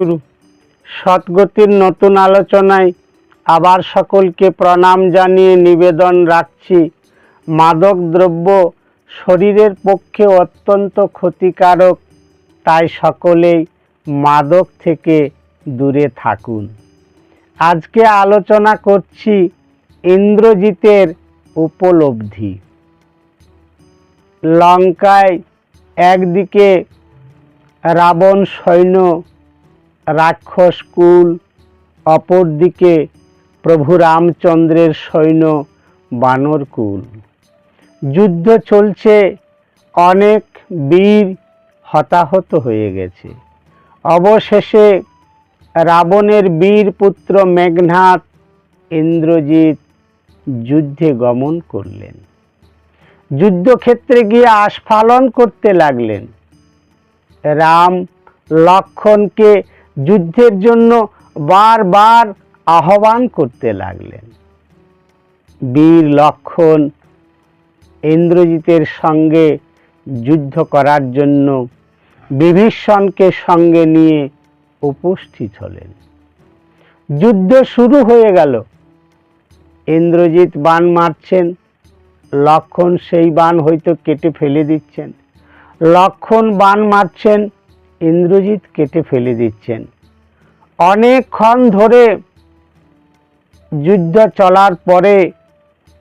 গুরু সৎগতির নতুন আলোচনায় আবার সকলকে প্রণাম জানিয়ে নিবেদন রাখছি। মাদক দ্রব্য শরীরের পক্ষে অত্যন্ত ক্ষতিকারক, তাই সকলেই মাদক থেকে দূরে থাকুন। আজকে আলোচনা করছি ইন্দ্রজিতের উপলব্ধি। লঙ্কায় একদিকে রাবণ সৈন্য রাক্ষস কুল অপরদিকে প্রভু রামচন্দ্রের সৈন্য বানর কুল। যুদ্ধ চলছে, অনেক বীর হতাহত হয়ে গেছে। অবশেষে রাবণের বীর পুত্র মেঘনাথ ইন্দ্রজিৎ যুদ্ধে গমন করলেন। যুদ্ধক্ষেত্রে গিয়ে আস্ফালন করতে লাগলেন। রাম লক্ষণকে যুদ্ধের জন্য বারবার আহ্বান করতে লাগলেন। বীর লক্ষণ ইন্দ্রজিতের সঙ্গে যুদ্ধ করার জন্য বিভীষণকে সঙ্গে নিয়ে উপস্থিত হলেন। যুদ্ধ শুরু হয়ে গেল। ইন্দ্রজিৎ বাণ মারছেন, লক্ষণ সেই বাণ হয়তো কেটে ফেলে দিচ্ছেন। লক্ষণ বাণ মারছেন, ইন্দ্রজিৎ কেটে ফেলে দিচ্ছেন। অনেকক্ষণ ধরে যুদ্ধ চলার পরে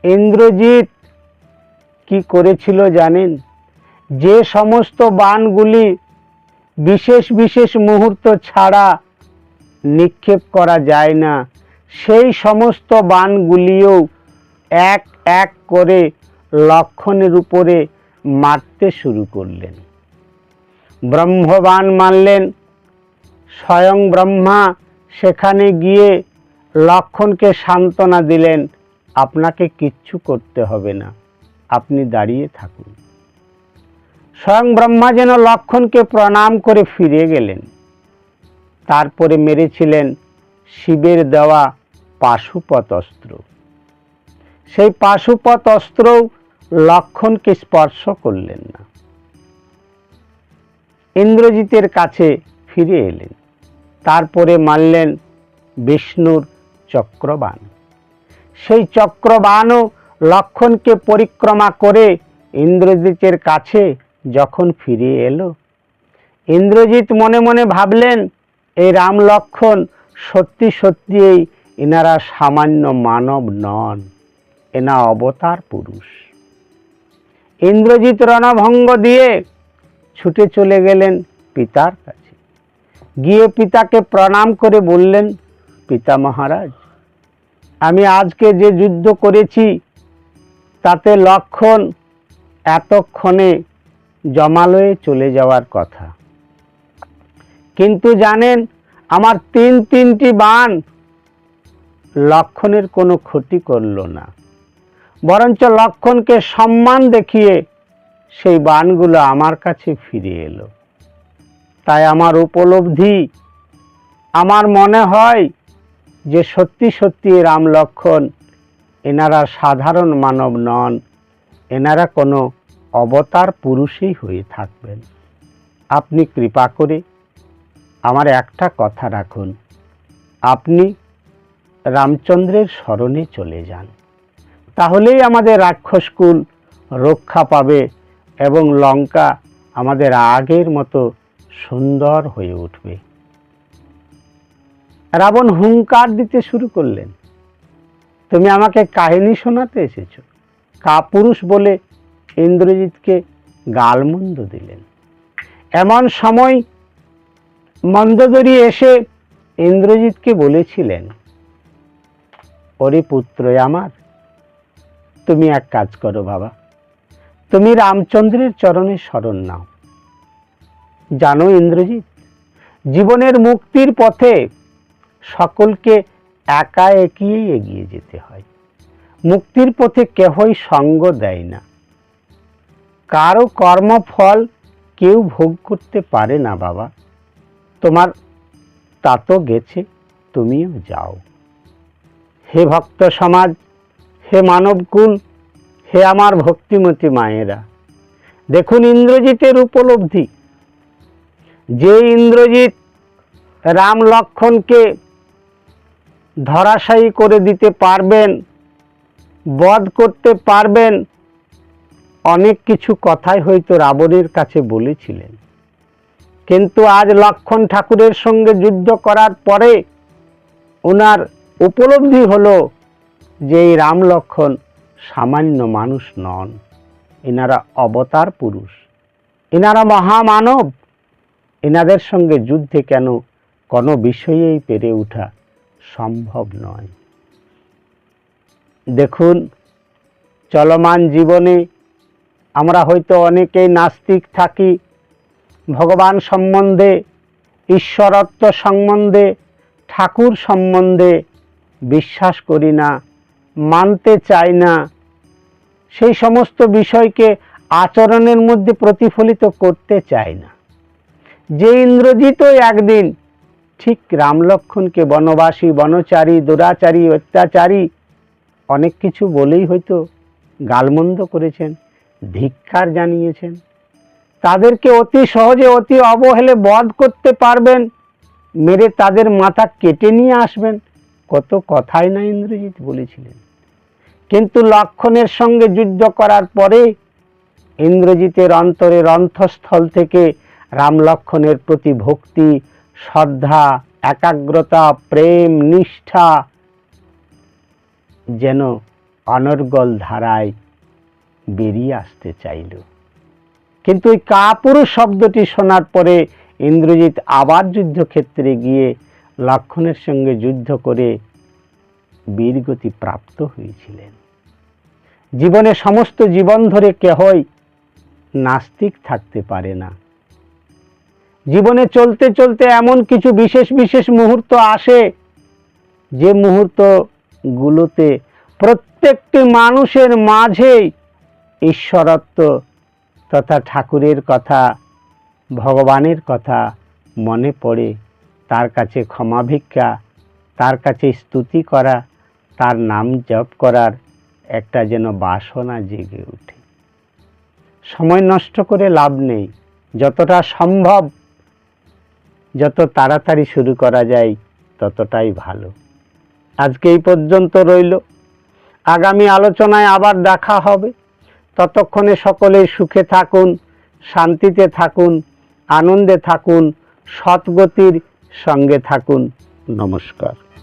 ইন্দ্রজিৎ কি করেছিল জানেন? যে সমস্ত বাণগুলি বিশেষ বিশেষ মুহূর্ত ছাড়া নিক্ষেপ করা যায় না, সেই সমস্ত বাণগুলিও এক এক করে লক্ষণের উপরে মারতে শুরু করলেন। ব্রহ্মবাণ মানলেন স্বয়ং ব্রহ্মা সেখানে গিয়ে লক্ষণকে সান্ত্বনা দিলেন, আপনাকে কিচ্ছু করতে হবে না, আপনি দাঁড়িয়ে থাকুন। স্বয়ং ব্রহ্মা যেন লক্ষণকে প্রণাম করে ফিরে গেলেন। তারপরে মেরেছিলেন শিবের দেওয়া পাশুপত অস্ত্র সেই পাশুপত অস্ত্রও লক্ষণকে স্পর্শ করলেন না। ইন্দ্রজিতের কাছে ফিরে এলেন। তারপরে মানলেন বিষ্ণুর চক্রবাণ। সেই চক্রবাণও লক্ষণকে পরিক্রমা করে ইন্দ্রজিতের কাছে যখন ফিরে এলো। ইন্দ্রজিৎ মনে মনে ভাবলেন এই রাম লক্ষণ সত্যি সত্যিই এনারা সামান্য মানব নন, এনা অবতার পুরুষ। ইন্দ্রজিৎ রণভঙ্গ দিয়ে ছুটে চলে গেলেন পিতার কাছে। গিয়ে পিতাকে প্রণাম করে বললেন, পিতা মহারাজ, আমি আজকে যে যুদ্ধ করেছি, তাতে লক্ষণ এতক্ষণে জমালয়ে চলে যাওয়ার কথা। কিন্তু জানেন, আমার তিন তিনটি বান লক্ষণের কোনো ক্ষতি করল না। বরঞ্চ লক্ষণকে সম্মান দেখিয়ে সেই বানগুলো আমার কাছে ফিরে এলো। তাই আমার উপলব্ধি। আমার মনে হয় যে সত্যি সত্যি রাম লক্ষণ এনারা সাধারণ মানব নন, এনারা কোনো অবতার পুরুষই হয়ে থাকবেন। আপনি কৃপা করে আমার একটা কথা রাখুন। আপনি রামচন্দ্রের স্মরণে চলে যান। তাহলেই আমাদের রাক্ষসকুল রক্ষা পাবে এবং লঙ্কা আমাদের আগের মতো সুন্দর হয়ে উঠবে। রাবণ হুঙ্কার দিতে শুরু করলেন। তুমি আমাকে কাহিনী শোনাতে এসেছ। কাপুরুষ বলে ইন্দ্রজিৎকে গালমন্দ দিলেন। এমন সময় মন্দদরি এসে ইন্দ্রজিৎকে বলেছিলেন, ওরে পুত্র আমার, তুমি এক কাজ করো বাবা। তুমি রামচন্দ্রের চরণে শরণ নাও। জানো ইন্দ্রজিৎ, জীবনের মুক্তির পথে সকলকে একা একিয়েই এগিয়ে যেতে হয়। মুক্তির পথে কেহই সঙ্গ দেয় না। কারও কর্মফল কেউ ভোগ করতে পারে না, বাবা। তোমার তা তো গেছে, তুমিও যাও। হে ভক্ত সমাজ, হে মানবকুল হে আমার ভক্তিমতী মায়েরা, দেখুন ইন্দ্রজিতের উপলব্ধি। যে ইন্দ্রজিৎ রাম লক্ষণকে ধরাশায়ী করে দিতে পারবেন, বধ করতে পারবেন, অনেক কিছু কথাই হয়তো রাবণের কাছে বলেছিলেন। কিন্তু আজ লক্ষণ ঠাকুরের সঙ্গে যুদ্ধ করার পরে ওনার উপলব্ধি হলো যে এই রাম লক্ষণ সামান্য মানুষ নন। এনারা অবতার পুরুষ। এনারা মহামানব। এনাদের সঙ্গে যুদ্ধে কেন কোনো বিষয়েই পেরে ওঠা সম্ভব নয়। দেখুন, চলমান জীবনে আমরা হয়তো অনেকেই নাস্তিক থাকি, ভগবান সম্বন্ধে, ঈশ্বরত্ব সম্বন্ধে, ঠাকুর সম্বন্ধে বিশ্বাস করি না, মানতে চাই না। সেই সমস্ত বিষয়কে আচরণের মধ্যে প্রতিফলিত করতে চাই না। যে ইন্দ্রজিৎও একদিন, ঠিক রামলক্ষণকে বনবাসী, বনচারী, দুরাচারী, অত্যাচারী, অনেক কিছু বলেই হয়তো গালমন্দ করেছেন, ধিক্কার জানিয়েছেন। তাদেরকে অতি সহজে অতি অবহেলে বধ করতে পারবেন, মেরে তাদের মাথা কেটে নিয়ে আসবেন। কত কথাই না ইন্দ্রজিৎ বলেছিলেন। কিন্তু লক্ষণের সঙ্গে যুদ্ধ করার পরে ইন্দ্রজিতের অন্তরের অন্তঃস্থল থেকে রাম লক্ষণের প্রতি ভক্তি, শ্রদ্ধা, একাগ্রতা, প্রেম, নিষ্ঠা যেন অনর্গল ধারায় বেরিয়ে আসতে চাইল। কিন্তু ওই কাপুরুষ শব্দটি শোনার পরে ইন্দ্রজিৎ আবার যুদ্ধক্ষেত্রে গিয়ে লক্ষণের সঙ্গে যুদ্ধ করে বীরগতি প্রাপ্ত হয়েছিলেন। জীবনে সমস্ত জীবন ধরে কেহই নাস্তিক থাকতে পারে না। জীবনে চলতে চলতে এমন কিছু বিশেষ বিশেষ মুহূর্ত আসে যে মুহূর্তগুলোতে প্রত্যেকটি মানুষের মাঝেই ঈশ্বরত্ব তথা ঠাকুরের কথা, ভগবানের কথা মনে পড়ে। তার কাছে ক্ষমা ভিক্ষা, তার কাছে স্তুতি করা, তার নাম জপ করার একটা যেন বাসনা জেগে ওঠে। সময় নষ্ট করে লাভ নেই, যতটা সম্ভব যত তাড়াতাড়ি শুরু করা যায় ততটাই ভালো। আজকে এই পর্যন্ত রইল। আগামী আলোচনায় আবার দেখা হবে। ততক্ষণে সকলে সুখে থাকুন, শান্তিতে থাকুন, আনন্দে থাকুন, সৎগতির সঙ্গে থাকুন। নমস্কার।